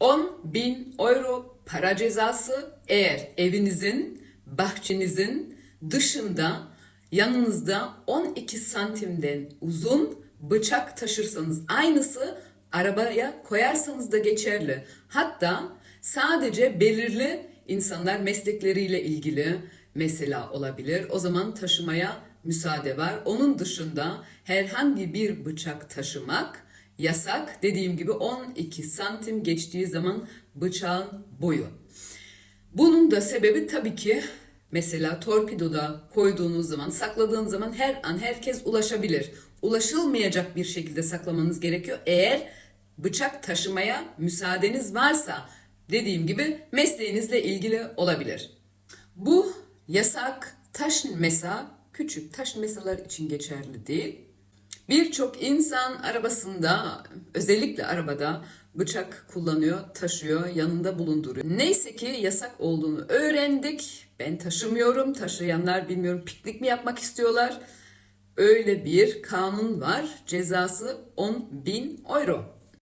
10 bin euro para cezası eğer evinizin, bahçenizin dışında yanınızda 12 santimden uzun bıçak taşırsanız aynısı arabaya koyarsanız da geçerli. Hatta sadece belirli insanlar meslekleriyle ilgili mesela olabilir. O zaman taşımaya müsaade var. Onun dışında herhangi bir bıçak taşımak yasak. Dediğim gibi 12 santim geçtiği zaman bıçağın boyu. Bunun da sebebi tabii ki mesela torpidoda koyduğunuz zaman, sakladığınız zaman her an herkes ulaşabilir. Ulaşılmayacak bir şekilde saklamanız gerekiyor. Eğer bıçak taşımaya müsaadeniz varsa dediğim gibi mesleğinizle ilgili olabilir. Bu yasak taş mesa, küçük taş mesalar için geçerli değil. Birçok insan arabasında, özellikle arabada bıçak kullanıyor, taşıyor, yanında bulunduruyor. Neyse ki yasak olduğunu öğrendik. Ben taşımıyorum, taşıyanlar bilmiyorum piknik mi yapmak istiyorlar. Öyle bir kanun var. Cezası 10 bin euro.